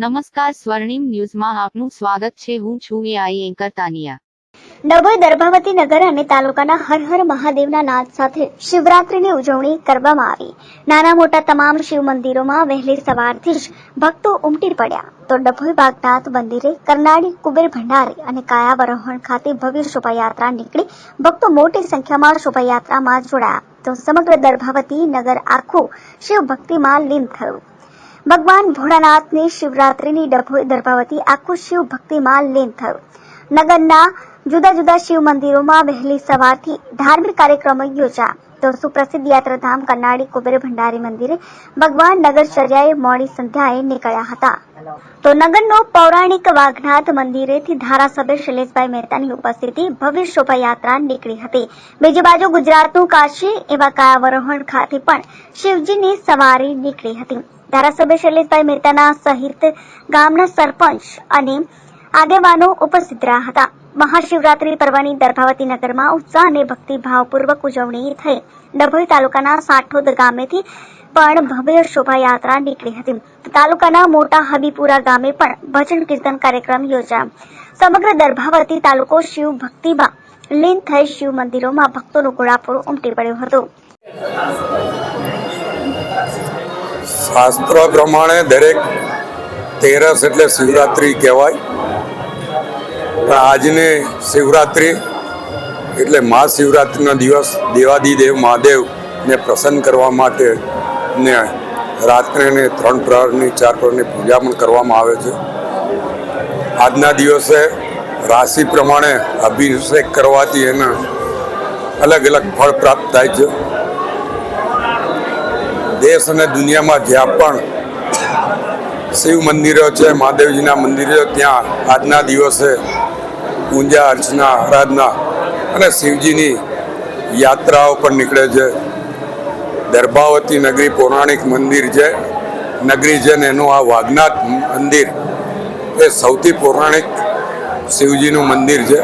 નમસ્કાર સ્વર્ણિમ ન્યૂઝમાં આપનું સ્વાગત છે. હું છું એઆઈ એન્કર તાનિયા. ડભોઈ દર્ભાવતી નગર અને તાલુકાના હર હર મહાદેવના નાદ સાથે શિવરાત્રીની ઉજવણી કરવામાં આવી. નાના મોટા તમામ શિવ મંદિરોમાં વહેલી સવારથી જ ભક્તો ઉમટી પડ્યા. તો ડભોઈ બાગનાથ મંદિરે કરનાળી, કુબેર ભંડારી અને કાયાવરોહણ ખાતે ભવ્ય શોભાયાત્રા નીકળી. ભક્તો મોટી સંખ્યામાં શોભાયાત્રામાં જોડાયા. તો સમગ્ર દર્ભાવતી નગર આખું શિવ ભક્તિમાં લીન થયું. ભગવાન ભોળાનાથની શિવરાત્રીની દર્ભાવતી આખું શિવ ભક્તિમાં લીન થયું. નગરના જુદા જુદા શિવ મંદિરોમાં વહેલી સવારથી ધાર્મિક કાર્યક્રમો યોજાયા. તો સુપ્રસિદ્ધ યાત્રાધામ કન્નાડી કુબેર ભંડારી મંદિરે ભગવાન નગરચર્યાએ મોડી સંધ્યાએ નીકળ્યા હતા તો નગરનો પૌરાણિક વાઘનાથ મંદિરેથી ધારાસભ્ય શૈલેષભાઈ મહેતાની ઉપસ્થિતિ ભવ્ય શોભાયાત્રા નીકળી હતી બીજી બાજુ ગુજરાતનું કાશી એવા કાયાવરોહણ ખાતે પણ શિવજીની સવારી નીકળી હતી. ધારાસભ્ય શૈલેષભાઈ મહેતાના સહિત ગામના સરપંચ અને આગેવાનો ઉપસ્થિત રહ્યા હતા. મહાશિવરાત્રી પર્વની દર્ભાવતી નગરમાં ઉત્સાહ અને ભક્તિભાવપૂર્વક ઉજવણી થઈ. ડભોઈ તાલુકાના સાઠોદ ગામેથી પણ ભવ્ય શોભાયાત્રા નીકળી હતી. તાલુકાના મોટા હબીપુરા ગામે પણ ભજન કીર્તન કાર્યક્રમ યોજાયો. સમગ્ર દર્ભાવતી તાલુકો શિવ ભક્તિમાં લીન થઈ શિવ મંદિરોમાં ભક્તોનું ઘોડાપુર ઉમટી પડ્યું હતું. શાસ્ત્ર પ્રમાણે દરેક તેરસ એટલે શિવરાત્રિ કહેવાય. પણ આજની શિવરાત્રિ એટલે મહાશિવરાત્રિનો દિવસ દેવાદિદેવ મહાદેવને પ્રસન્ન કરવા માટે ને રાત્રે ને ત્રણ પ્રહરની, ચાર પ્રહરની પૂજા પણ કરવામાં આવે છે. આજના દિવસે રાશિ પ્રમાણે અભિષેક કરવાથી એના અલગ અલગ ફળ પ્રાપ્ત થાય છે. દેશ અને દુનિયામાં જ્યાં પણ શિવ મંદિરો છે, મહાદેવજીના મંદિરો, ત્યાં આજના દિવસે પૂજા અર્ચના, આરાધના અને શિવજીની યાત્રાઓ પણ નીકળે છે. દર્ભાવતી નગરી પૌરાણિક મંદિર છે. નગરી છે ને એનું આ વાઘનાથ મંદિર એ સૌથી પૌરાણિક શિવજીનું મંદિર છે.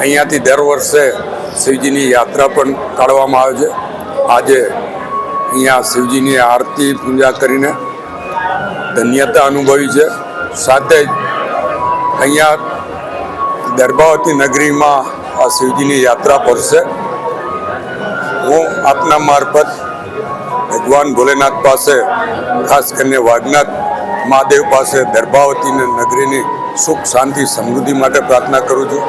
અહીંયાથી દર વર્ષે શિવજીની યાત્રા પણ કાઢવામાં આવે છે. આજે અહીંયા શિવજીની આરતી, પૂજા કરીને ધન્યતા અનુભવી છે. સાથે જ અહીંયા દર્ભાવતી નગરીમાં આ શિવજીની યાત્રા પડશે. હું આપના મારફત ભગવાન ભોલેનાથ પાસે, ખાસ કરીને વાઘનાથ મહાદેવ પાસે દર્ભાવતી નગરીની સુખ, શાંતિ, સમૃદ્ધિ માટે પ્રાર્થના કરું છું.